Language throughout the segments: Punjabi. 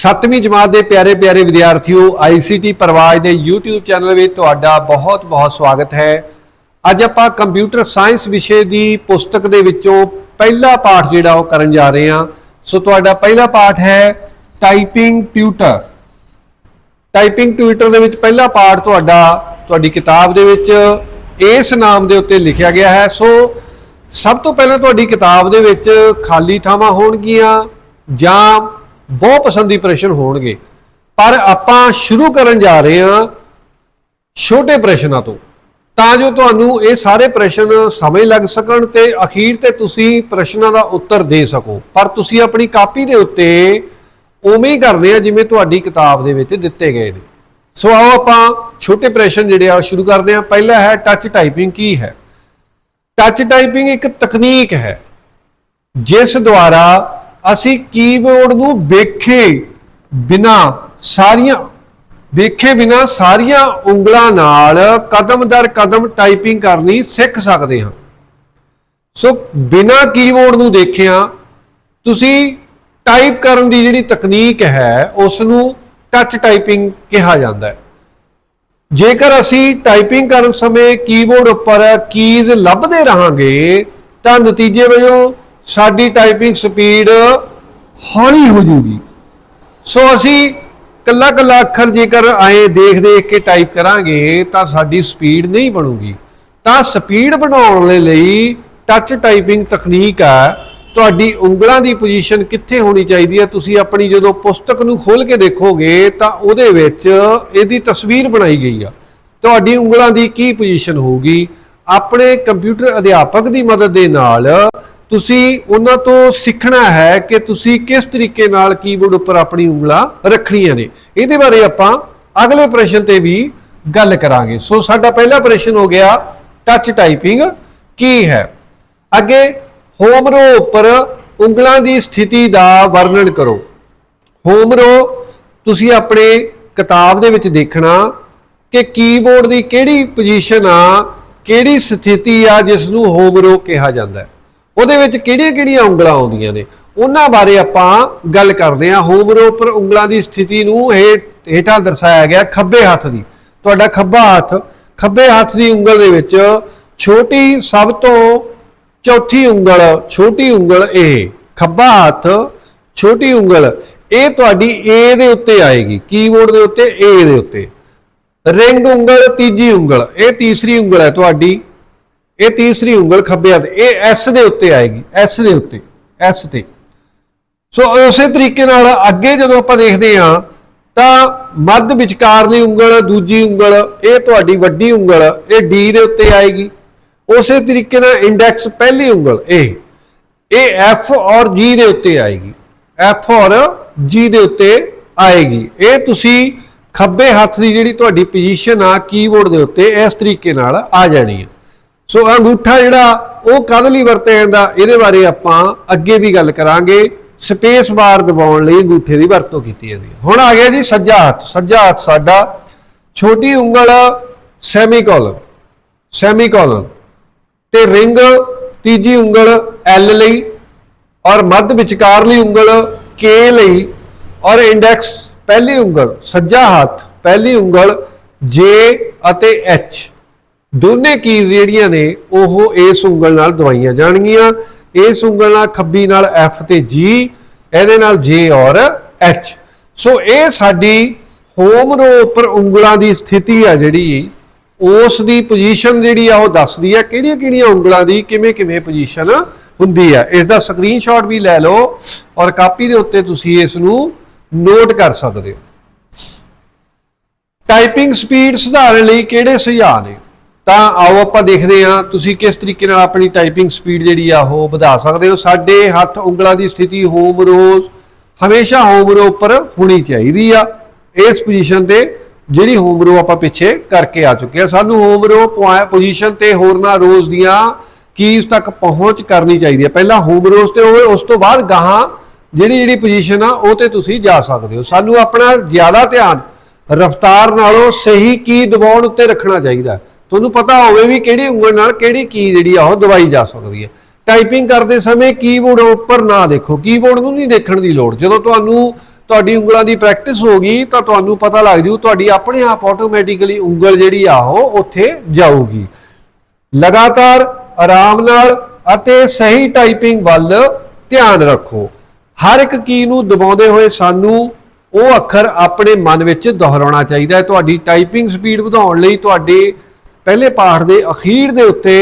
ਸੱਤਵੀਂ ਜਮਾਤ ਦੇ ਪਿਆਰੇ ਪਿਆਰੇ ਵਿਦਿਆਰਥੀਓ ICT ਪਰਵਾਜ ਦੇ YouTube ਚੈਨਲ ਵਿੱਚ ਤੁਹਾਡਾ ਬਹੁਤ ਬਹੁਤ ਸਵਾਗਤ ਹੈ। ਅੱਜ ਆਪਾਂ ਕੰਪਿਊਟਰ ਸਾਇੰਸ ਵਿਸ਼ੇ ਦੀ ਪੁਸਤਕ ਦੇ ਵਿੱਚੋਂ ਪਹਿਲਾ ਪਾਠ ਜਿਹੜਾ ਉਹ ਕਰਨ ਜਾ ਰਹੇ ਹਾਂ। ਸੋ ਤੁਹਾਡਾ ਪਹਿਲਾ ਪਾਠ ਹੈ ਟਾਈਪਿੰਗ ਟਿਊਟਰ। ਟਾਈਪਿੰਗ ਟਿਊਟਰ ਦੇ ਵਿੱਚ ਪਹਿਲਾ ਪਾਠ ਤੁਹਾਡਾ, ਤੁਹਾਡੀ ਕਿਤਾਬ ਦੇ ਵਿੱਚ ਇਸ ਨਾਮ ਦੇ ਉੱਤੇ ਲਿਖਿਆ ਗਿਆ ਹੈ। ਸੋ ਸਭ ਤੋਂ ਪਹਿਲਾਂ ਤੁਹਾਡੀ ਕਿਤਾਬ ਦੇ ਵਿੱਚ ਖਾਲੀ ਥਾਵਾਂ ਹੋਣਗੀਆਂ ਜਾਂ ਬਹੁ ਪਸੰਦੀ ਪ੍ਰਸ਼ਨ ਹੋਣਗੇ। ਪਰ ਆਪਾਂ ਸ਼ੁਰੂ ਕਰਨ ਜਾ ਰਹੇ ਹਾਂ ਛੋਟੇ ਪ੍ਰਸ਼ਨਾਂ ਤੋਂ। ਤਾਂ ਜੋ ਤੁਹਾਨੂੰ ਇਹ ਸਾਰੇ ਪ੍ਰਸ਼ਨ ਸਮੇਂ ਲੱਗ ਸਕਣ ਤੇ ਅਖੀਰ ਤੇ ਤੁਸੀਂ ਪ੍ਰਸ਼ਨਾਂ ਦਾ ਉੱਤਰ ਦੇ ਸਕੋ। ਪਰ ਤੁਸੀਂ ਆਪਣੀ ਕਾਪੀ ਦੇ ਉੱਤੇ ਉਵੇਂ ਹੀ ਕਰਦੇ ਆ ਜਿਵੇਂ ਤੁਹਾਡੀ ਕਿਤਾਬ ਦੇ ਵਿੱਚ ਦਿੱਤੇ ਗਏ ਨੇ। ਸੋ ਆਓ ਆਪਾਂ ਛੋਟੇ ਪ੍ਰਸ਼ਨ ਜਿਹੜੇ ਆ ਉਹ ਸ਼ੁਰੂ ਕਰਦੇ ਆ ਪਹਿਲਾ ਹੈ ਟੱਚ ਟਾਈਪਿੰਗ ਕੀ ਹੈ? ਟੱਚ ਟਾਈਪਿੰਗ ਇੱਕ ਤਕਨੀਕ ਹੈ, ਜਿਸ ਦੁਆਰਾ ਅਸੀਂ ਕੀਬੋਰਡ ਨੂੰ ਵੇਖੇ ਬਿਨਾ ਸਾਰੀਆਂ, ਵੇਖੇ ਬਿਨਾ ਸਾਰੀਆਂ ਉਂਗਲਾਂ ਨਾਲ ਕਦਮ ਦਰ ਕਦਮ ਟਾਈਪਿੰਗ ਕਰਨੀ ਸਿੱਖ ਸਕਦੇ ਹਾਂ। ਸੋ ਬਿਨਾ ਕੀਬੋਰਡ ਨੂੰ ਦੇਖਿਆ ਤੁਸੀਂ ਟਾਈਪ ਕਰਨ ਦੀ ਜਿਹੜੀ ਤਕਨੀਕ ਹੈ ਉਸ ਨੂੰ ਟੱਚ ਟਾਈਪਿੰਗ ਕਿਹਾ ਜਾਂਦਾ ਹੈ। ਜੇਕਰ ਅਸੀਂ ਟਾਈਪਿੰਗ ਕਰਨ ਸਮੇਂ ਕੀਬੋਰਡ ਉੱਪਰ ਕੀਜ਼ ਲੱਭਦੇ ਰਹਾਂਗੇ, ਤਾਂ ਨਤੀਜੇ ਵਜੋਂ ਸਾਡੀ ਟਾਈਪਿੰਗ ਸਪੀਡ ਹੌਲੀ ਹੋ ਜੂਗੀ। ਸੋ ਅਸੀਂ ਕੱਲਾ ਕੱਲਾ ਅੱਖਰ ਜੇਕਰ ਆਏ ਦੇਖ ਦੇਖ ਕੇ ਟਾਈਪ ਕਰਾਂਗੇ, ਤਾਂ ਸਾਡੀ ਸਪੀਡ ਨਹੀਂ ਬਣੂਗੀ। ਤਾਂ ਸਪੀਡ ਬਣਾਉਣ ਦੇ ਲਈ ਟੱਚ ਟਾਈਪਿੰਗ ਤਕਨੀਕ ਹੈ ਤੁਹਾਡੀ ਉਂਗਲਾਂ ਦੀ ਪੋਜੀਸ਼ਨ ਕਿੱਥੇ ਹੋਣੀ ਚਾਹੀਦੀ ਹੈ ਤੁਸੀਂ ਆਪਣੀ ਜਦੋਂ ਪੁਸਤਕ ਨੂੰ ਖੋਲ ਕੇ ਦੇਖੋਗੇ, ਤਾਂ ਉਹਦੇ ਵਿੱਚ ਇਹਦੀ ਤਸਵੀਰ ਬਣਾਈ ਗਈ ਆ। ਤੁਹਾਡੀ ਉਂਗਲਾਂ ਦੀ ਕੀ ਪੋਜੀਸ਼ਨ ਹੋਊਗੀ? ਆਪਣੇ ਕੰਪਿਊਟਰ ਅਧਿਆਪਕ ਦੀ ਮਦਦ ਦੇ ਨਾਲ ਤੁਸੀਂ ਉਹਨਾਂ ਤੋਂ ਸਿੱਖਣਾ ਹੈ ਕਿ ਤੁਸੀਂ ਕਿਸ ਤਰੀਕੇ ਨਾਲ ਕੀਬੋਰਡ ਉੱਪਰ ਆਪਣੀ ਉਂਗਲਾਂ ਰੱਖਣੀਆਂ ਨੇ। ਇਹਦੇ ਬਾਰੇ ਆਪਾਂ ਅਗਲੇ ਪ੍ਰਸ਼ਨ ਤੇ ਵੀ ਗੱਲ ਕਰਾਂਗੇ। ਸੋ ਸਾਡਾ ਪਹਿਲਾ ਪ੍ਰਸ਼ਨ ਹੋ ਗਿਆ ਟੱਚ ਟਾਈਪਿੰਗ ਕੀ ਹੈ? ਅੱਗੇ ਹੋਮਰੋ ਉੱਪਰ ਉਂਗਲਾਂ ਦੀ ਸਥਿਤੀ ਦਾ ਵਰਣਨ ਕਰੋ। ਹੋਮਰੋ ਤੁਸੀਂ ਆਪਣੇ ਕਿਤਾਬ ਦੇ ਵਿੱਚ ਦੇਖਣਾ ਕਿ ਕੀਬੋਰਡ ਦੀ ਕਿਹੜੀ ਪੋਜੀਸ਼ਨ ਆ, ਕਿਹੜੀ ਸਥਿਤੀ ਆ ਜਿਸ ਨੂੰ ਹੋਮਰੋ ਕਿਹਾ ਜਾਂਦਾ ਹੈ। ਉਹਦੇ ਵਿੱਚ ਕਿਹੜੀਆਂ-ਕਿਹੜੀਆਂ ਉਂਗਲਾਂ ਆਉਂਦੀਆਂ ਨੇ? ਉਹਨਾਂ ਬਾਰੇ ਆਪਾਂ ਗੱਲ ਕਰਦੇ ਹਾਂ। ਹੋਮ ਰੋ ਉੱਪਰ ਉਂਗਲਾਂ ਦੀ ਸਥਿਤੀ ਨੂੰ ਹੇਠ ਹੇਠਾਂ ਦਰਸਾਇਆ ਗਿਆ ਖੱਬੇ ਹੱਥ ਦੀ। ਤੁਹਾਡਾ ਖੱਬਾ ਹੱਥ, ਖੱਬੇ ਹੱਥ ਦੀ ਉਂਗਲ ਦੇ ਵਿੱਚ ਛੋਟੀ ਸਭ ਤੋਂ ਚੌਥੀ ਉਂਗਲ, ਛੋਟੀ ਉਂਗਲ ਇਹ ਖੱਬਾ ਹੱਥ, ਛੋਟੀ ਉਂਗਲ ਇਹ ਤੁਹਾਡੀ A ਦੇ ਉੱਤੇ ਆਏਗੀ ਕੀਬੋਰਡ ਦੇ ਉੱਤੇ A ਦੇ ਉੱਤੇ। ਰਿੰਗ ਉਂਗਲ, ਤੀਜੀ ਉਂਗਲ, ਇਹ ਤੀਸਰੀ ਉਂਗਲ ਹੈ ਤੁਹਾਡੀ। ਇਹ ਤੀਸਰੀ ਉਂਗਲ ਖੱਬੇ ਹੱਥ ਇਹ S ਦੇ ਉੱਤੇ ਆਏਗੀ S ਦੇ ਉੱਤੇ S ਤੇ। ਸੋ ਉਸੇ ਤਰੀਕੇ ਨਾਲ ਅੱਗੇ ਜਦੋਂ ਆਪਾਂ ਦੇਖਦੇ ਹਾਂ, ਤਾਂ ਮੱਧ ਵਿਚਕਾਰਲੀ ਉਂਗਲ, ਦੂਜੀ ਉਂਗਲ, ਇਹ ਤੁਹਾਡੀ ਵੱਡੀ ਉਂਗਲ, ਇਹ ਡੀ ਦੇ ਉੱਤੇ ਆਏਗੀ। ਉਸੇ ਤਰੀਕੇ ਨਾਲ ਇੰਡੈਕਸ ਪਹਿਲੀ ਉਂਗਲ, ਇਹ ਇਹ F ਔਰ ਜੀ ਦੇ ਉੱਤੇ ਆਏਗੀ। F ਔਰ ਜੀ ਦੇ ਉੱਤੇ ਆਏਗੀ। ਇਹ ਤੁਸੀਂ ਖੱਬੇ ਹੱਥ ਦੀ ਜਿਹੜੀ ਤੁਹਾਡੀ ਪੋਜੀਸ਼ਨ ਆ ਕੀਬੋਰਡ ਦੇ ਉੱਤੇ, ਇਸ ਤਰੀਕੇ ਨਾਲ ਆ ਜਾਣੀ ਹੈ ਸੋ ਅੰਗੂਠਾ ਜਿਹੜਾ ਉਹ ਕਦ ਲਈ ਵਰਤਿਆ ਜਾਂਦਾ? ਇਹਦੇ ਬਾਰੇ ਆਪਾਂ ਅੱਗੇ ਵੀ ਗੱਲ ਕਰਾਂਗੇ। ਸਪੇਸ ਬਾਰ ਦਬਾਉਣ ਲਈ ਅੰਗੂਠੇ ਦੀ ਵਰਤੋਂ ਕੀਤੀ ਜਾਂਦੀ ਹੈ। ਹੁਣ ਆ ਗਿਆ ਜੀ ਸੱਜਾ ਹੱਥ। ਸੱਜਾ ਹੱਥ ਸਾਡਾ ਛੋਟੀ ਉਂਗਲ ਸੈਮੀਕੋਲਨ ਸੈਮੀਕੋਲਨ ਤੇ ਰਿੰਗ ਤੀਜੀ ਉਂਗਲ, L ਲਈ ਔਰ ਮੱਧ ਵਿਚਕਾਰਲੀ ਉਂਗਲ ਕੇ ਲਈ ਔਰ ਇੰਡੈਕਸ ਪਹਿਲੀ ਉਂਗਲ, ਸੱਜਾ ਹੱਥ, ਪਹਿਲੀ ਉਂਗਲ ਜੇ ਅਤੇ H ਦੋਨੇ ਕੀਜ਼ ਜਿਹੜੀਆਂ ਨੇ, ਉਹ ਇਸ ਉਂਗਲ ਨਾਲ ਦਵਾਈਆਂ ਜਾਣਗੀਆਂ। ਇਸ ਉਂਗਲ ਨਾਲ ਖੱਬੀ ਨਾਲ F ਤੇ G, ਇਹਦੇ ਨਾਲ J ਔਰ H ਸੋ ਇਹ ਸਾਡੀ ਹੋਮ ਰੋ ਉੱਪਰ ਉਂਗਲਾਂ ਦੀ ਸਥਿਤੀ ਆ ਜਿਹੜੀ, ਉਸ ਦੀ ਪੋਜੀਸ਼ਨ ਜਿਹੜੀ ਆ, ਉਹ ਦੱਸਦੀ ਆ ਕਿਹੜੀਆਂ ਕਿਹੜੀਆਂ ਉਂਗਲਾਂ ਦੀ ਕਿਵੇਂ ਕਿਵੇਂ ਪੋਜੀਸ਼ਨ ਹੁੰਦੀ ਆ। ਇਸ ਦਾ ਸਕਰੀਨਸ਼ਾਟ ਵੀ ਲੈ ਲਓ ਔਰ ਕਾਪੀ ਦੇ ਉੱਤੇ ਤੁਸੀਂ ਇਸ ਨੂੰ ਨੋਟ ਕਰ ਸਕਦੇ ਹੋ। ਟਾਈਪਿੰਗ ਸਪੀਡ ਸੁਧਾਰਨ ਲਈ ਕਿਹੜੇ ਸੁਝਾਅ ਨੇ? ਤਾਂ ਆਓ ਆਪਾਂ ਦੇਖਦੇ ਹਾਂ ਤੁਸੀਂ ਕਿਸ ਤਰੀਕੇ ਨਾਲ ਆਪਣੀ ਟਾਈਪਿੰਗ ਸਪੀਡ ਜਿਹੜੀ ਆ ਉਹ ਵਧਾ ਸਕਦੇ ਹੋ। ਸਾਡੇ ਹੱਥ ਉਂਗਲਾਂ ਦੀ ਸਥਿਤੀ ਹੋਮ ਰੋ ਹਮੇਸ਼ਾ ਹੋਮ ਰੋ ਉੱਪਰ ਹੋਣੀ ਚਾਹੀਦੀ ਆ। ਇਸ ਪੋਜੀਸ਼ਨ ਤੇ ਜਿਹੜੀ ਹੋਮ ਰੋ ਆਪਾਂ ਪਿੱਛੇ ਕਰਕੇ ਆ ਚੁੱਕੇ ਆ ਸਾਨੂੰ ਹੋਮ ਰੋ ਪੋਜੀਸ਼ਨ ਤੇ ਹੋਰਨਾਂ ਰੋਜ਼ ਦੀਆਂ ਕੀਜ਼ ਤੱਕ ਪਹੁੰਚ ਕਰਨੀ ਚਾਹੀਦੀ ਹੈ ਪਹਿਲਾਂ ਹੋਮ ਰੋਜ਼ ਤੇ ਹੋਵੇ, ਉਸ ਤੋਂ ਬਾਅਦ ਗਾਹਾਂ ਜਿਹੜੀ ਜਿਹੜੀ ਪੋਜੀਸ਼ਨ ਆ, ਉਹ ਤੇ ਤੁਸੀਂ ਜਾ ਸਕਦੇ ਹੋ। ਸਾਨੂੰ ਆਪਣਾ ਜ਼ਿਆਦਾ ਧਿਆਨ ਰਫਤਾਰ ਨਾਲੋਂ ਸਹੀ ਕੀ ਦਬਾਉਣ ਉੱਤੇ ਰੱਖਣਾ ਚਾਹੀਦਾ। ਤੁਹਾਨੂੰ ਪਤਾ ਹੋਵੇ ਵੀ ਕਿਹੜੀ ਉਂਗਲ ਨਾਲ ਕਿਹੜੀ ਕੀ ਜਿਹੜੀ ਆ ਉਹ ਦਬਾਈ ਜਾ ਸਕਦੀ ਹੈ। ਟਾਈਪਿੰਗ ਕਰਦੇ ਸਮੇਂ ਕੀਬੋਰਡ ਉੱਪਰ ਨਾ ਦੇਖੋ। ਕੀਬੋਰਡ ਨੂੰ ਨਹੀਂ ਦੇਖਣ ਦੀ ਲੋੜ। ਜਦੋਂ ਤੁਹਾਨੂੰ ਤੁਹਾਡੀ ਉਂਗਲਾਂ ਦੀ ਪ੍ਰੈਕਟਿਸ ਹੋ ਗਈ, ਤਾਂ ਤੁਹਾਨੂੰ ਪਤਾ ਲੱਗ ਜੂ ਤੁਹਾਡੀ ਆਪਣੇ ਆਪ ਆਟੋਮੈਟਿਕਲੀ ਉਂਗਲ ਜਿਹੜੀ ਆ ਉਹ ਉੱਥੇ ਜਾਊਗੀ। ਲਗਾਤਾਰ ਆਰਾਮ ਨਾਲ ਅਤੇ ਸਹੀ ਟਾਈਪਿੰਗ ਵੱਲ ਧਿਆਨ ਰੱਖੋ। ਹਰ ਇੱਕ ਕੀ ਨੂੰ ਦਬਾਉਂਦੇ ਹੋਏ ਸਾਨੂੰ ਉਹ ਅੱਖਰ ਆਪਣੇ ਮਨ ਵਿੱਚ ਦੁਹਰਾਉਣਾ ਚਾਹੀਦਾ ਹੈ। ਤੁਹਾਡੀ ਟਾਈਪਿੰਗ ਸਪੀਡ ਵਧਾਉਣ ਲਈ ਤੁਹਾਡੇ ਪਹਿਲੇ ਪਾਠ ਦੇ ਅਖੀਰ ਦੇ ਉੱਤੇ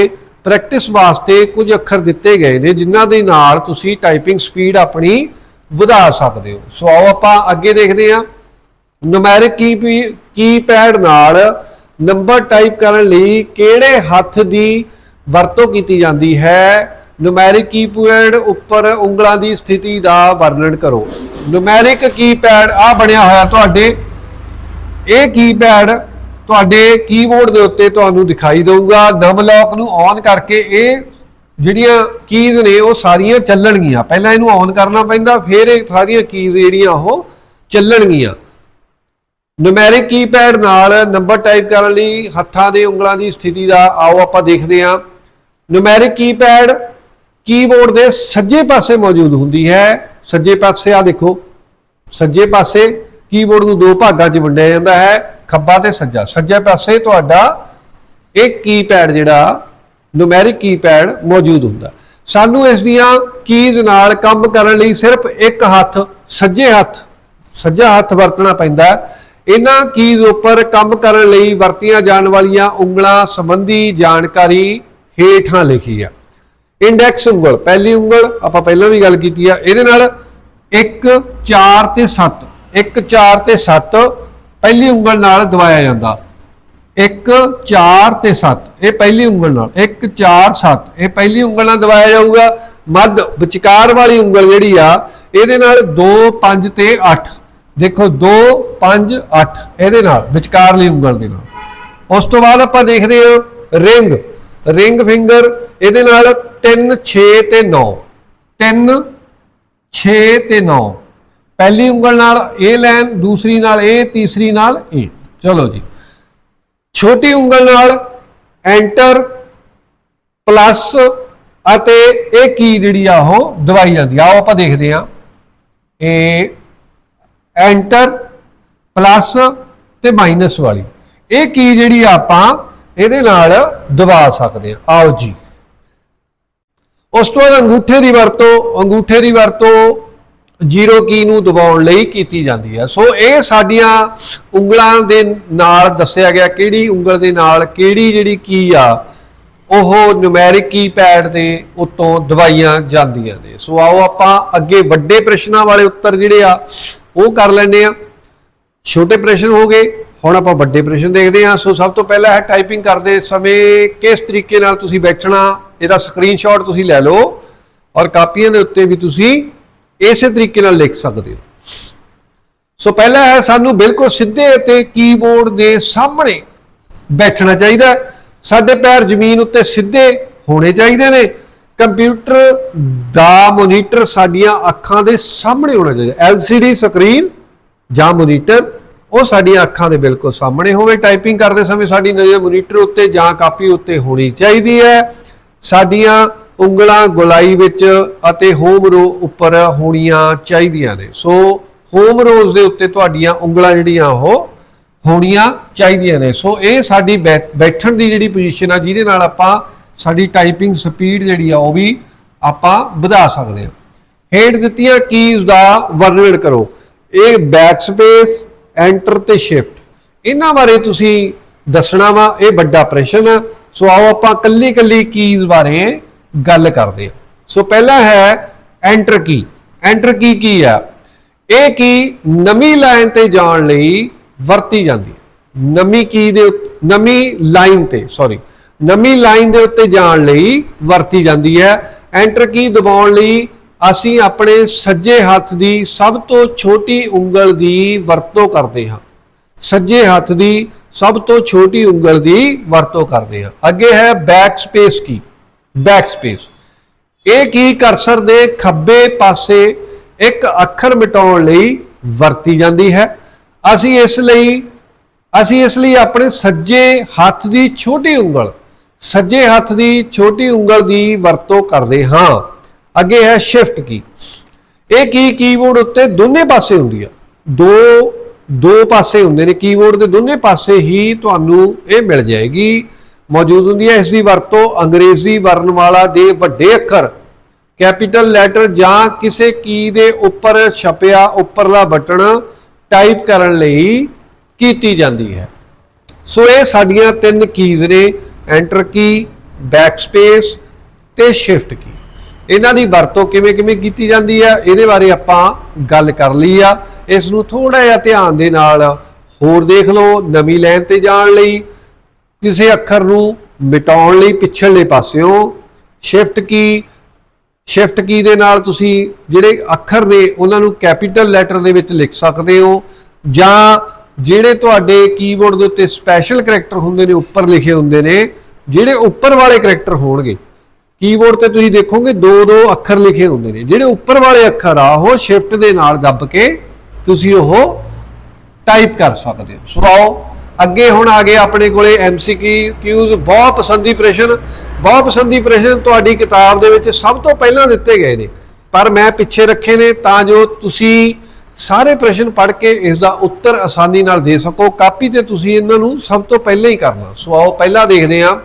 ਪ੍ਰੈਕਟਿਸ ਵਾਸਤੇ ਕੁਝ ਅੱਖਰ ਦਿੱਤੇ ਗਏ ਨੇ, ਜਿਨ੍ਹਾਂ ਦੇ ਨਾਲ ਤੁਸੀਂ ਟਾਈਪਿੰਗ ਸਪੀਡ ਆਪਣੀ ਵਧਾ ਸਕਦੇ ਹੋ। ਸੋ ਆਓ ਆਪਾਂ ਅੱਗੇ ਦੇਖਦੇ ਹਾਂ। ਨੂਮੈਰਿਕ ਕੀ ਕੀਪੈਡ ਨਾਲ ਨੰਬਰ ਟਾਈਪ ਕਰਨ ਲਈ ਕਿਹੜੇ ਹੱਥ ਦੀ ਵਰਤੋਂ ਕੀਤੀ ਜਾਂਦੀ ਹੈ? ਨੁਮੈਰਿਕ ਕੀਪੈਡ ਉੱਪਰ ਉਂਗਲਾਂ ਦੀ ਸਥਿਤੀ ਦਾ ਵਰਣਨ ਕਰੋ। ਨੁਮੈਰਿਕ ਕੀਪੈਡ ਆ ਬਣਿਆ ਹੋਇਆ ਤੁਹਾਡੇ। ਇਹ ਕੀਪੈਡ ਤੁਹਾਡੇ ਕੀਬੋਰਡ ਦੇ ਉੱਤੇ ਤੁਹਾਨੂੰ ਦਿਖਾਈ ਦੇਊਗਾ ਨਮ ਲੌਕ ਨੂੰ ਔਨ ਕਰਕੇ ਇਹ ਜਿਹੜੀਆਂ ਕੀਜ਼ ਨੇ ਉਹ ਸਾਰੀਆਂ ਚੱਲਣਗੀਆਂ। ਪਹਿਲਾਂ ਇਹਨੂੰ ਔਨ ਕਰਨਾ ਪੈਂਦਾ, ਫਿਰ ਇਹ ਸਾਰੀਆਂ ਕੀਜ਼ ਜਿਹੜੀਆਂ ਉਹ ਚੱਲਣਗੀਆਂ। ਨੂਮੈਰਿਕ ਕੀਪੈਡ ਨਾਲ ਨੰਬਰ ਟਾਈਪ ਕਰਨ ਲਈ ਹੱਥਾਂ ਦੇ ਉਂਗਲਾਂ ਦੀ ਸਥਿਤੀ ਦਾ ਆਓ ਆਪਾਂ ਦੇਖਦੇ ਹਾਂ। ਨੂਮੈਰਿਕ ਕੀਪੈਡ ਕੀਬੋਰਡ ਦੇ ਸੱਜੇ ਪਾਸੇ ਮੌਜੂਦ ਹੁੰਦੀ ਹੈ। ਸੱਜੇ ਪਾਸੇ ਆ ਦੇਖੋ। ਸੱਜੇ ਪਾਸੇ ਕੀਬੋਰਡ ਨੂੰ ਦੋ ਭਾਗਾਂ 'ਚ ਵੰਡਿਆ ਜਾਂਦਾ ਹੈ। ਖੱਬਾ ਤੇ ਸੱਜਾ। ਸੱਜੇ ਪਾਸੇ ਤੁਹਾਡਾ ਇੱਕ ਕੀਪੈਡ ਜਿਹੜਾ ਨੂਮੈਰਿਕ ਕੀਪੈਡ ਮੌਜੂਦ ਹੁੰਦਾ। ਸਾਨੂੰ ਇਸ ਦੀਆਂ ਕੀਜ਼ ਨਾਲ ਕੰਮ ਕਰਨ ਲਈ ਸਿਰਫ ਇੱਕ ਹੱਥ, ਸੱਜੇ ਹੱਥ, ਸੱਜਾ ਹੱਥ ਵਰਤਣਾ ਪੈਂਦਾ ਇਹਨਾਂ ਕੀਜ਼ ਉੱਪਰ ਕੰਮ ਕਰਨ ਲਈ ਵਰਤੀਆਂ ਜਾਣ ਵਾਲੀਆਂ ਉਂਗਲਾਂ ਸੰਬੰਧੀ ਜਾਣਕਾਰੀ ਹੇਠਾਂ ਲਿਖੀ ਆ। ਇੰਡੈਕਸ ਉਂਗਲ, ਪਹਿਲੀ ਉਂਗਲ ਆਪਾਂ ਪਹਿਲਾਂ ਵੀ ਗੱਲ ਕੀਤੀ ਆ। ਇਹਦੇ ਨਾਲ 1 4 ਤੇ 7 1 4 ਤੇ 7 ਪਹਿਲੀ ਉਂਗਲ ਨਾਲ ਦਬਾਇਆ ਜਾਂਦਾ। 1 4 ਤੇ 7 ਇਹ ਪਹਿਲੀ ਉਂਗਲ ਨਾਲ। 1 4 7 ਇਹ ਪਹਿਲੀ ਉਂਗਲ ਨਾਲ ਦਬਾਇਆ ਜਾਊਗਾ। ਮੱਧ, ਵਿਚਕਾਰ ਵਾਲੀ ਉਂਗਲ ਜਿਹੜੀ ਆ, ਇਹਦੇ ਨਾਲ 2 5 ਤੇ 8 ਦੇਖੋ 2 5 8 ਇਹਦੇ ਨਾਲ, ਵਿਚਕਾਰਲੀ ਉਂਗਲ ਦੇ ਨਾਲ। ਉਸ ਤੋਂ ਬਾਅਦ ਆਪਾਂ ਦੇਖਦੇ ਹਾਂ, ਰਿੰਗ। ਰਿੰਗ ਫਿੰਗਰ, ਇਹਦੇ ਨਾਲ 3 6 ਤੇ 9 3 6 ਤੇ 9 ਪਹਿਲੀ ਉਂਗਲ ਨਾਲ ਇਹ ਲਾਈਨ, ਦੂਸਰੀ ਨਾਲ ਇਹ, ਤੀਸਰੀ ਨਾਲ ਇਹ। ਚਲੋ ਜੀ। ਛੋਟੀ ਉਂਗਲ ਨਾਲ ਐਂਟਰ, ਪਲੱਸ ਅਤੇ ਇਹ ਕੀ ਜਿਹੜੀ ਆ ਉਹ ਦਵਾਈ ਜਾਂਦੀ ਆ। ਆਓ ਆਪਾਂ ਦੇਖਦੇ ਆ ਇਹ ਐਂਟਰ, ਪਲੱਸ ਤੇ ਮਾਈਨਸ ਵਾਲੀ। ਇਹ ਕੀ ਜਿਹੜੀ ਆ ਆਪਾਂ ਇਹਦੇ ਨਾਲ ਦਬਾ ਸਕਦੇ ਆ ਆਓ ਜੀ। ਉਸ ਤੋਂ ਬਾਅਦ ਅੰਗੂਠੇ ਦੀ ਵਰਤੋਂ, ਅੰਗੂਠੇ ਦੀ ਵਰਤੋਂ ਜ਼ੀਰੋ ਕੀ ਨੂੰ ਦਬਾਉਣ ਲਈ ਕੀਤੀ ਜਾਂਦੀ ਹੈ। ਸੋ ਇਹ ਸਾਡੀਆਂ ਉਂਗਲਾਂ ਦੇ ਨਾਲ ਦੱਸਿਆ ਗਿਆ ਕਿਹੜੀ ਉਂਗਲ ਦੇ ਨਾਲ ਕਿਹੜੀ ਜਿਹੜੀ ਕੀ ਆ, ਉਹ ਨੂਮੈਰਿਕ ਕੀਪੈਡ ਦੇ ਉੱਤੋਂ ਦਵਾਈਆਂ ਜਾਂਦੀਆਂ ਨੇ। ਸੋ ਆਓ ਆਪਾਂ ਅੱਗੇ ਵੱਡੇ ਪ੍ਰਸ਼ਨਾਂ ਵਾਲੇ ਉੱਤਰ ਜਿਹੜੇ ਆ, ਉਹ ਕਰ ਲੈਂਦੇ ਆ ਛੋਟੇ ਪ੍ਰਸ਼ਨ ਹੋ ਗਏ, ਹੁਣ ਆਪਾਂ ਵੱਡੇ ਪ੍ਰਸ਼ਨ ਦੇਖਦੇ ਹਾਂ। ਸੋ ਸਭ ਤੋਂ ਪਹਿਲਾਂ ਹੈ ਟਾਈਪਿੰਗ ਕਰਦੇ ਸਮੇਂ ਕਿਸ ਤਰੀਕੇ ਨਾਲ ਤੁਸੀਂ ਬੈਠਣਾ, ਇਹਦਾ ਸਕਰੀਨਸ਼ਾਟ ਤੁਸੀਂ ਲੈ ਲਓ ਔਰ ਕਾਪੀਆਂ ਦੇ ਉੱਤੇ ਵੀ ਤੁਸੀਂ ਇਸੇ ਤਰੀਕੇ ਨਾਲ ਲਿਖ ਸਕਦੇ ਹੋ। ਸੋ ਪਹਿਲਾ ਹੈ, ਸਾਨੂੰ ਬਿਲਕੁਲ ਸਿੱਧੇ ਅਤੇ ਕੀਬੋਰਡ ਦੇ ਸਾਹਮਣੇ ਬੈਠਣਾ ਚਾਹੀਦਾ ਸਾਡੇ ਪੈਰ ਜ਼ਮੀਨ ਉੱਤੇ ਸਿੱਧੇ ਹੋਣੇ ਚਾਹੀਦੇ ਨੇ। ਕੰਪਿਊਟਰ ਦਾ ਮੋਨੀਟਰ ਸਾਡੀਆਂ ਅੱਖਾਂ ਦੇ ਸਾਹਮਣੇ ਹੋਣਾ ਚਾਹੀਦਾ LCD ਸਕਰੀਨ ਜਾਂ ਮੋਨੀਟਰ, ਉਹ ਸਾਡੀਆਂ ਅੱਖਾਂ ਦੇ ਬਿਲਕੁਲ ਸਾਹਮਣੇ ਹੋਵੇ। ਟਾਈਪਿੰਗ ਕਰਦੇ ਸਮੇਂ ਸਾਡੀ ਨਜ਼ਰ ਮੋਨੀਟਰ ਉੱਤੇ ਜਾਂ ਕਾਪੀ ਉੱਤੇ ਹੋਣੀ ਚਾਹੀਦੀ ਹੈ। ਸਾਡੀਆਂ ਉਂਗਲਾਂ ਗੁਲਾਈ ਵਿੱਚ ਅਤੇ ਹੋਮ ਰੋ ਉੱਪਰ ਹੋਣੀਆਂ ਚਾਹੀਦੀਆਂ ਨੇ। ਸੋ ਹੋਮ ਰੋਜ਼ ਦੇ ਉੱਤੇ ਤੁਹਾਡੀਆਂ ਉਂਗਲਾਂ ਜਿਹੜੀਆਂ, ਉਹ ਹੋਣੀਆਂ ਚਾਹੀਦੀਆਂ ਨੇ। ਸੋ ਇਹ ਸਾਡੀ ਬੈ- ਬੈਠਣ ਦੀ ਜਿਹੜੀ ਪੋਜੀਸ਼ਨ ਆ, ਜਿਹਦੇ ਨਾਲ ਆਪਾਂ ਸਾਡੀ ਟਾਈਪਿੰਗ ਸਪੀਡ ਜਿਹੜੀ ਆ, ਉਹ ਵੀ ਆਪਾਂ ਵਧਾ ਸਕਦੇ ਹਾਂ। ਹੇਠ ਦਿੱਤੀਆਂ ਕੀਜ਼ ਦਾ ਵਰਣਨ ਕਰੋ। ਇਹ ਬੈਕ ਸਪੇਸ ਐਂਟਰ ਤੇ ਸ਼ਿਫਟ ਇਹਨਾਂ ਬਾਰੇ ਤੁਸੀਂ ਦੱਸਣਾ ਵਾ, ਇਹ ਵੱਡਾ ਪ੍ਰਸ਼ਨ ਆ। ਸੋ ਆਓ ਆਪਾਂ ਕੱਲੀ ਕੱਲੀ ਕੀਜ਼ ਬਾਰੇ ਗੱਲ ਕਰਦੇ ਹਾਂ ਸੋ ਪਹਿਲਾ ਹੈ ਐਂਟਰ ਕੀ ਐਂਟਰ ਕੀ ਕੀ ਆ? ਇਹ ਕੀ ਨਵੀਂ ਲਾਈਨ ਤੇ ਜਾਣ ਲਈ ਵਰਤੀ ਜਾਂਦੀ ਹੈ। ਨਵੀਂ ਕੀ ਦੇ ਉੱਤ- ਨਵੀਂ ਲਾਈਨ ਤੇ ਸੌਰੀ ਨਵੀਂ ਲਾਈਨ ਦੇ ਉੱਤੇ ਜਾਣ ਲਈ ਵਰਤੀ ਜਾਂਦੀ ਹੈ। ਐਂਟਰ ਕੀ ਦਬਾਉਣ ਲਈ ਅਸੀਂ ਆਪਣੇ ਸੱਜੇ ਹੱਥ ਦੀ ਸਭ ਤੋਂ ਛੋਟੀ ਉਂਗਲ ਦੀ ਵਰਤੋਂ ਕਰਦੇ ਹਾਂ। ਸੱਜੇ ਹੱਥ ਦੀ ਸਭ ਤੋਂ ਛੋਟੀ ਉਂਗਲ ਦੀ ਵਰਤੋਂ ਕਰਦੇ ਹਾਂ। ਅੱਗੇ ਹੈ ਬੈਕ ਸਪੇਸ ਕੀ ਬੈਕ ਸਪੇਸ। ਇਹ ਕੀ ਕਰਸਰ ਦੇ ਖੱਬੇ ਪਾਸੇ ਇੱਕ ਅੱਖਰ ਮਿਟਾਉਣ ਲਈ ਵਰਤੀ ਜਾਂਦੀ ਹੈ? ਅਸੀਂ ਇਸ ਲਈ, ਅਸੀਂ ਇਸ ਲਈ ਆਪਣੇ ਸੱਜੇ ਹੱਥ ਦੀ ਛੋਟੀ ਉਂਗਲ, ਸੱਜੇ ਹੱਥ ਦੀ ਛੋਟੀ ਉਂਗਲ ਦੀ ਵਰਤੋਂ ਕਰਦੇ ਹਾਂ। ਅੱਗੇ ਹੈ ਸ਼ਿਫਟ ਕੀ ਇਹ ਕੀ ਕੀਬੋਰਡ ਉੱਤੇ ਦੋਨੇ ਪਾਸੇ ਹੁੰਦੀ ਆ? ਦੋ ਦੋ ਪਾਸੇ ਹੁੰਦੇ ਨੇ ਕੀਬੋਰਡ ਦੇ ਦੋਨੇ ਪਾਸੇ ਹੀ ਤੁਹਾਨੂੰ ਇਹ ਮਿਲ ਜਾਏਗੀ। ਮੌਜੂਦ ਹੁੰਦੀ ਹੈ। ਇਸ ਦੀ ਵਰਤੋਂ ਅੰਗਰੇਜ਼ੀ ਵਰਣਮਾਲਾ ਦੇ ਵੱਡੇ ਅੱਖਰ, ਕੈਪੀਟਲ ਲੈਟਰ ਜਾਂ ਕਿਸੇ ਕੀ ਦੇ ਉੱਪਰ ਛਪਿਆ ਉੱਪਰਲਾ ਬਟਨ ਟਾਈਪ ਕਰਨ ਲਈ ਕੀਤੀ ਜਾਂਦੀ ਹੈ। ਸੋ ਇਹ ਸਾਡੀਆਂ ਤਿੰਨ ਕੀਜ਼ ਨੇ ਐਂਟਰ ਕੀ ਬੈਕਸਪੇਸ ਤੇ ਸ਼ਿਫਟ ਕੀ ਇਹਨਾਂ ਦੀ ਵਰਤੋਂ ਕਿਵੇਂ ਕਿਵੇਂ ਕੀਤੀ ਜਾਂਦੀ ਹੈ, ਇਹਦੇ ਬਾਰੇ ਆਪਾਂ ਗੱਲ ਕਰ ਲਈ ਆ। ਇਸ ਨੂੰ ਥੋੜਾ ਜਿਹਾ ਧਿਆਨ ਦੇ ਨਾਲ ਹੋਰ ਦੇਖ ਲਓ, ਨਵੀਂ ਲਾਈਨ ਤੇ ਜਾਣ ਲਈ। ਕਿਸੇ ਅੱਖਰ ਨੂੰ ਮਿਟਾਉਣ ਲਈ ਪਿਛਲੇ ਪਾਸਿਓਂ ਸ਼ਿਫਟ ਕੀ ਸ਼ਿਫਟ ਕੀ ਦੇ ਨਾਲ ਤੁਸੀਂ ਜਿਹੜੇ ਅੱਖਰ ਨੇ ਉਹਨਾਂ ਨੂੰ ਕੈਪੀਟਲ ਲੈਟਰ ਦੇ ਵਿੱਚ ਲਿਖ ਸਕਦੇ ਹੋ ਜਾਂ ਜਿਹੜੇ ਤੁਹਾਡੇ ਕੀਬੋਰਡ ਦੇ ਉੱਤੇ ਸਪੈਸ਼ਲ ਕੈਰੈਕਟਰ ਹੁੰਦੇ ਨੇ, ਉੱਪਰ ਲਿਖੇ ਹੁੰਦੇ ਨੇ, ਜਿਹੜੇ ਉੱਪਰ ਵਾਲੇ ਕੈਰੈਕਟਰ ਹੋਣਗੇ ਕੀਬੋਰਡ ਤੇ ਤੁਸੀਂ ਦੇਖੋਗੇ ਦੋ ਦੋ ਅੱਖਰ ਲਿਖੇ ਹੁੰਦੇ ਨੇ, ਜਿਹੜੇ ਉੱਪਰ ਵਾਲੇ ਅੱਖਰ ਆ, ਉਹ ਸ਼ਿਫਟ ਦੇ ਨਾਲ ਦੱਬ ਕੇ ਤੁਸੀਂ ਉਹ ਟਾਈਪ ਕਰ ਸਕਦੇ ਹੋ। ਸੋ ਆਓ ਅੱਗੇ ਹੁਣ ਆ ਗਏ ਆਪਣੇ ਕੋਲੇ ਐਮਸੀਕਿਊਜ਼ ਬਹੁਤ ਪਸੰਦੀ ਪ੍ਰਸ਼ਨ ਬਹੁਤ ਪਸੰਦੀ ਪ੍ਰਸ਼ਨ ਤੁਹਾਡੀ ਕਿਤਾਬ ਦੇ ਵਿੱਚ ਸਭ ਤੋਂ ਪਹਿਲਾਂ ਦਿੱਤੇ ਗਏ ਨੇ। ਪਰ ਮੈਂ ਪਿੱਛੇ ਰੱਖੇ ਨੇ ਤਾਂ ਜੋ ਤੁਸੀਂ ਸਾਰੇ ਪ੍ਰਸ਼ਨ ਪੜ੍ਹ ਕੇ ਇਸ ਦਾ ਉੱਤਰ ਆਸਾਨੀ ਨਾਲ ਦੇ ਸਕੋ। ਕਾਪੀ ਤੇ ਤੁਸੀਂ ਇਹਨਾਂ ਨੂੰ ਸਭ ਤੋਂ ਪਹਿਲਾਂ ਹੀ ਕਰਨਾ। ਸੋ ਆਓ ਪਹਿਲਾਂ ਦੇਖਦੇ ਹਾਂ।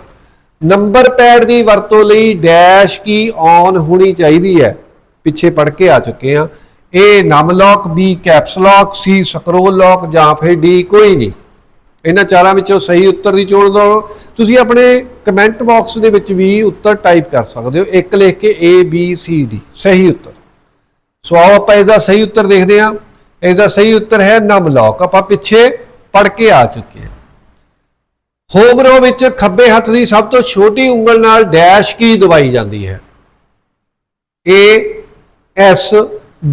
ਨੰਬਰ ਪੈਡ ਦੀ ਵਰਤੋਂ ਲਈ ਡੈਸ਼ ਕੀ ਔਨ ਹੋਣੀ ਚਾਹੀਦੀ ਹੈ। ਪਿੱਛੇ ਪੜ ਕੇ ਆ ਚੁੱਕੇ ਆ ਇਹ num lock B caps lock C scroll lock ਜਾਂ ਫਿਰ ਡੀ ਕੋਈ ਨਹੀਂ। ਇਹਨਾਂ ਚਾਰਾਂ ਵਿੱਚੋਂ ਸਹੀ ਉੱਤਰ ਦੀ ਚੋਣ ਦਿਓ ਤੁਸੀਂ ਆਪਣੇ ਕਮੈਂਟ ਬਾਕਸ ਦੇ ਵਿੱਚ ਵੀ ਉੱਤਰ ਟਾਈਪ ਕਰ ਸਕਦੇ ਹੋ। ਇੱਕ ਲਿਖ ਕੇ A, B, C, D, ਸਹੀ ਉੱਤਰ। ਸੋ ਆਓ ਆਪਾਂ ਇਹਦਾ ਸਹੀ ਉੱਤਰ ਦੇਖਦੇ ਹਾਂ। ਇਹਦਾ ਸਹੀ ਉੱਤਰ ਹੈ ਨਮ ਲੌਕ ਆਪਾਂ ਪਿੱਛੇ ਪੜ ਕੇ ਆ ਚੁੱਕੇ ਹਾਂ। ਹੋਮ ਰੋ ਵਿੱਚ ਖੱਬੇ ਹੱਥ ਦੀ ਸਭ ਤੋਂ ਛੋਟੀ ਉਂਗਲ ਨਾਲ ਡੈਸ਼ ਕੀ ਦਬਾਈ ਜਾਂਦੀ ਹੈ? A, S,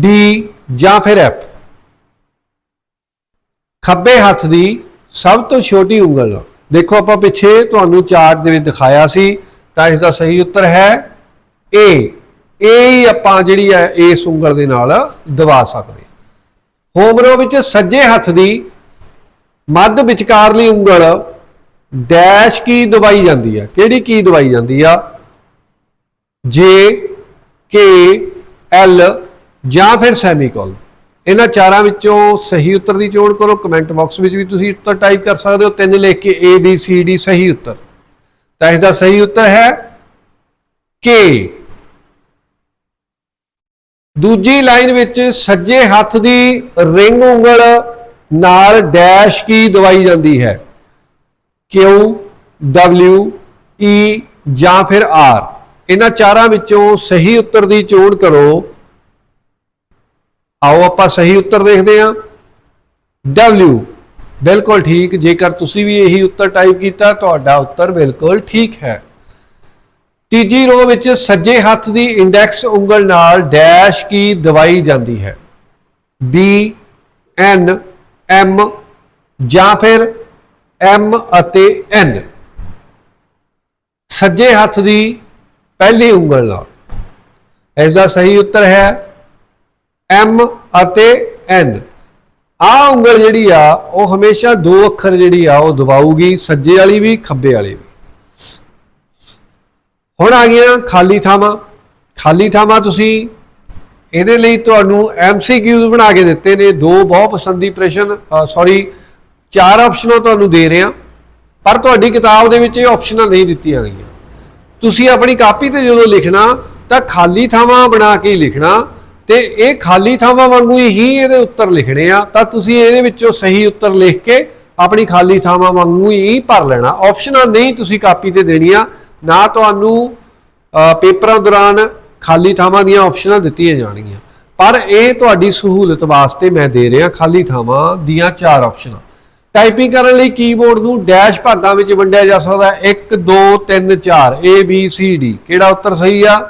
D ਜਾਂ ਫਿਰ F? ਖੱਬੇ ਹੱਥ ਦੀ ਸਭ ਤੋਂ ਛੋਟੀ ਉਂਗਲ। ਦੇਖੋ ਆਪਾਂ ਪਿੱਛੇ ਤੁਹਾਨੂੰ ਚਾਰਟ ਦੇ ਵਿੱਚ ਦਿਖਾਇਆ ਸੀ, ਤਾਂ ਇਸ ਦਾ ਸਹੀ ਉੱਤਰ ਹੈ A ਇਹ ਹੀ ਆਪਾਂ ਜਿਹੜੀ ਹੈ ਇਸ ਉਂਗਲ ਦੇ ਨਾਲ ਦਬਾ ਸਕਦੇ ਹਾਂ। ਹੋਮ ਵਿੱਚ ਸੱਜੇ ਹੱਥ ਦੀ ਮੱਧ ਵਿਚਕਾਰਲੀ ਉਂਗਲ ਡੈਸ਼ ਕੀ ਦਬਾਈ ਜਾਂਦੀ ਆ ਕਿਹੜੀ ਕੀ ਦਬਾਈ ਜਾਂਦੀ ਆ? ਜੇ ਕੇ ਐਲ ਜਾਂ ਫਿਰ ਸੈਮੀਕੋਲਨ ਇਹਨਾਂ ਚਾਰਾਂ ਵਿੱਚੋਂ ਸਹੀ ਉੱਤਰ ਦੀ ਚੋਣ ਕਰੋ ਕਮੈਂਟ ਬਾਕਸ ਵਿੱਚ ਵੀ ਤੁਸੀਂ ਉੱਤਰ ਟਾਈਪ ਕਰ ਸਕਦੇ ਹੋ, ਤਿੰਨ ਲਿਖ ਕੇ A, B, C, D ਸਹੀ ਉੱਤਰ। ਤਾਂ ਇਸ ਦਾ ਸਹੀ ਉੱਤਰ ਹੈ K ਦੂਜੀ ਲਾਈਨ ਵਿੱਚ ਸੱਜੇ ਹੱਥ ਦੀ ਰਿੰਗ ਉਂਗਲ ਨਾਲ ਡੈਸ਼ ਕੀ ਦਵਾਈ ਜਾਂਦੀ ਹੈ? Q W E ਜਾਂ ਫਿਰ R ਇਹਨਾਂ ਚਾਰਾਂ ਵਿੱਚੋਂ ਸਹੀ ਉੱਤਰ ਦੀ ਚੋਣ ਕਰੋ। ਆਓ ਆਪਾਂ ਸਹੀ ਉੱਤਰ ਦੇਖਦੇ ਹਾਂ। W, ਬਿਲਕੁਲ ਠੀਕ। ਜੇਕਰ ਤੁਸੀਂ ਵੀ ਇਹੀ ਉੱਤਰ ਟਾਈਪ ਕੀਤਾ, ਤੁਹਾਡਾ ਉੱਤਰ ਬਿਲਕੁਲ ਠੀਕ ਹੈ। ਤੀਜੀ ਰੋ ਵਿੱਚ ਸੱਜੇ ਹੱਥ ਦੀ ਇੰਡੈਕਸ ਉਂਗਲ ਨਾਲ ਡੈਸ਼ ਕੀ ਦਵਾਈ ਜਾਂਦੀ ਹੈ? B, N, M ਜਾਂ ਫਿਰ M ਅਤੇ N? ਸੱਜੇ ਹੱਥ ਦੀ ਪਹਿਲੀ ਉਂਗਲ ਨਾਲ। ਇਸ ਦਾ ਸਹੀ ਉੱਤਰ ਹੈ ਐਮ ਅਤੇ N ਆ ਉਂਗਲ ਜਿਹੜੀ ਆ, ਉਹ ਹਮੇਸ਼ਾ ਦੋ ਅੱਖਰ ਜਿਹੜੀ ਆ, ਉਹ ਦਬਾਊਗੀ, ਸੱਜੇ ਵਾਲੀ ਵੀ, ਖੱਬੇ ਵਾਲੀ ਵੀ। ਹੁਣ ਆ ਗਈਆਂ ਖਾਲੀ ਥਾਵਾਂ। ਖਾਲੀ ਥਾਵਾਂ ਤੁਸੀਂ ਇਹਦੇ ਲਈ ਤੁਹਾਨੂੰ MCQs ਬਣਾ ਕੇ ਦਿੱਤੇ ਨੇ, ਦੋ ਬਹੁ ਪਸੰਦੀ ਪ੍ਰਸ਼ਨ ਸੌਰੀ ਚਾਰ ਆਪਸ਼ਨਾਂ ਤੁਹਾਨੂੰ ਦੇ ਰਹੇ ਹਾਂ। ਪਰ ਤੁਹਾਡੀ ਕਿਤਾਬ ਦੇ ਵਿੱਚ ਇਹ ਆਪਸ਼ਨਾਂ ਨਹੀਂ ਦਿੱਤੀਆਂ ਗਈਆਂ। ਤੁਸੀਂ ਆਪਣੀ ਕਾਪੀ ਤੇ ਜਦੋਂ ਲਿਖਣਾ, ਤਾਂ ਖਾਲੀ ਥਾਵਾਂ ਬਣਾ ਕੇ ਲਿਖਣਾ। ਤੇ ਇਹ ਖਾਲੀ ਥਾਵਾਂ ਵਾਂਗੂ ਹੀ ਇਹਦੇ ਉੱਤਰ ਲਿਖਣੇ ਆ, ਤਾਂ ਤੁਸੀਂ ਇਹਦੇ ਵਿੱਚੋਂ ਸਹੀ ਉੱਤਰ ਲਿਖ ਕੇ ਆਪਣੀ ਖਾਲੀ ਥਾਵਾਂ ਵਾਂਗੂ ਹੀ ਭਰ ਲੈਣਾ। ਆਪਸ਼ਨਾਂ ਨਹੀਂ ਤੁਸੀਂ ਕਾਪੀ ਤੇ ਦੇਣੀਆਂ ਨਾ ਤੁਹਾਨੂੰ ਪੇਪਰਾਂ ਦੌਰਾਨ ਖਾਲੀ ਥਾਵਾਂ ਦੀਆਂ ਆਪਸ਼ਨਾਂ ਦਿੱਤੀਆਂ ਜਾਣਗੀਆਂ। ਪਰ ਇਹ ਤੁਹਾਡੀ ਸਹੂਲਤ ਵਾਸਤੇ ਮੈਂ ਦੇ ਰਿਹਾ ਖਾਲੀ ਥਾਵਾਂ ਦੀਆਂ ਚਾਰ ਆਪਸ਼ਨਾਂ ਟਾਈਪਿੰਗ ਕਰਨ ਲਈ ਕੀਬੋਰਡ ਨੂੰ ਡੈਸ਼ ਭਾਗਾਂ ਵਿੱਚ ਵੰਡਿਆ ਜਾ ਸਕਦਾ ਹੈ। 1 2 3 4 A, B, C, D ਕਿਹੜਾ ਉੱਤਰ ਸਹੀ ਆ?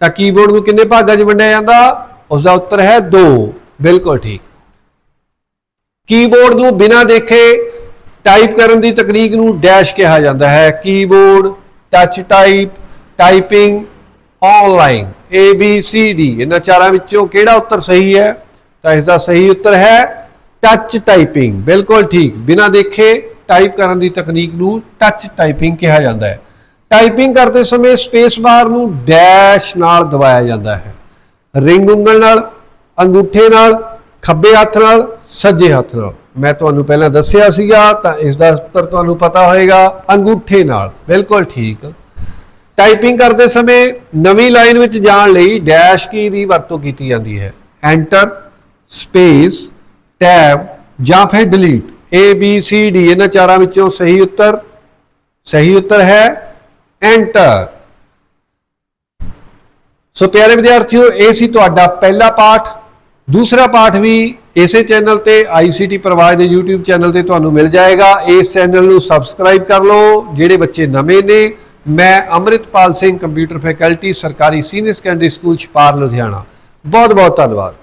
ਤਾਂ ਕੀਬੋਰਡ ਨੂੰ ਕਿੰਨੇ ਭਾਗਾਂ 'ਚ ਵੰਡਿਆ ਜਾਂਦਾ? ਉਸ ਦਾ ਉੱਤਰ ਹੈ 2 ਬਿਲਕੁਲ ਠੀਕ। ਕੀਬੋਰਡ ਨੂੰ ਬਿਨਾਂ ਦੇਖੇ ਟਾਈਪ ਕਰਨ ਦੀ ਤਕਨੀਕ ਨੂੰ ਡੈਸ਼ ਕਿਹਾ ਜਾਂਦਾ ਹੈ। Keyboard touch type typing online A, B, C, D ਇਹਨਾਂ ਚਾਰਾਂ ਵਿੱਚੋਂ ਕਿਹੜਾ ਉੱਤਰ ਸਹੀ ਹੈ? ਤਾਂ ਇਸ ਦਾ ਸਹੀ ਉੱਤਰ ਹੈ ਟੱਚ ਟਾਈਪਿੰਗ ਬਿਲਕੁਲ ਠੀਕ। ਬਿਨਾਂ ਦੇਖੇ ਟਾਈਪ ਕਰਨ ਦੀ ਤਕਨੀਕ ਨੂੰ ਟੱਚ ਟਾਈਪਿੰਗ ਕਿਹਾ ਜਾਂਦਾ ਹੈ। ਟਾਈਪਿੰਗ ਕਰਦੇ ਸਮੇਂ ਸਪੇਸ ਬਾਰ ਨੂੰ ਡੈਸ਼ ਨਾਲ ਦਬਾਇਆ ਜਾਂਦਾ ਹੈ। ਰਿੰਗ ਉਂਗਲ ਨਾਲ, ਅੰਗੂਠੇ ਨਾਲ, ਖੱਬੇ ਹੱਥ ਨਾਲ, ਸੱਜੇ ਹੱਥ ਨਾਲ। ਮੈਂ ਤੁਹਾਨੂੰ ਪਹਿਲਾਂ ਦੱਸਿਆ ਸੀਗਾ, ਤਾਂ ਇਸ ਦਾ ਉੱਤਰ ਤੁਹਾਨੂੰ ਪਤਾ ਹੋਏਗਾ, ਅੰਗੂਠੇ ਨਾਲ। ਬਿਲਕੁਲ ਠੀਕ। ਟਾਈਪਿੰਗ ਕਰਦੇ ਸਮੇਂ ਨਵੀਂ ਲਾਈਨ ਵਿੱਚ ਜਾਣ ਲਈ ਡੈਸ਼ ਕੀ ਦੀ ਵਰਤੋਂ ਕੀਤੀ ਜਾਂਦੀ ਹੈ? ਐਂਟਰ, ਸਪੇਸ, ਟੈਬ ਜਾਂ ਫਿਰ delete. A, B, C, D, ਇਹਨਾਂ ਚਾਰਾਂ ਵਿੱਚੋਂ ਸਹੀ ਉੱਤਰ। ਸਹੀ ਉੱਤਰ ਹੈ ਐਂਟਰ ਸੋ ਪਿਆਰੇ ਵਿਦਿਆਰਥੀਓ, ਇਹ ਸੀ ਤੁਹਾਡਾ ਪਹਿਲਾ ਪਾਠ। ਦੂਸਰਾ ਪਾਠ ਵੀ ਇਸੇ ਚੈਨਲ ਤੇ ICT ਪ੍ਰਵਾਜ ਦੇ YouTube ਚੈਨਲ ਤੇ ਤੁਹਾਨੂੰ ਮਿਲ ਜਾਏਗਾ। ਇਸ ਚੈਨਲ ਨੂੰ ਸਬਸਕ੍ਰਾਈਬ ਕਰ ਲਓ। ਜਿਹੜੇ ਬੱਚੇ ਨਵੇਂ ਨੇ, ਮੈਂ ਅੰਮ੍ਰਿਤਪਾਲ ਸਿੰਘ ਕੰਪਿਊਟਰ ਫੈਕਲਟੀ ਸਰਕਾਰੀ senior secondary school Chhapar, Ludhiana. ਬਹੁਤ ਬਹੁਤ ਧੰਨਵਾਦ।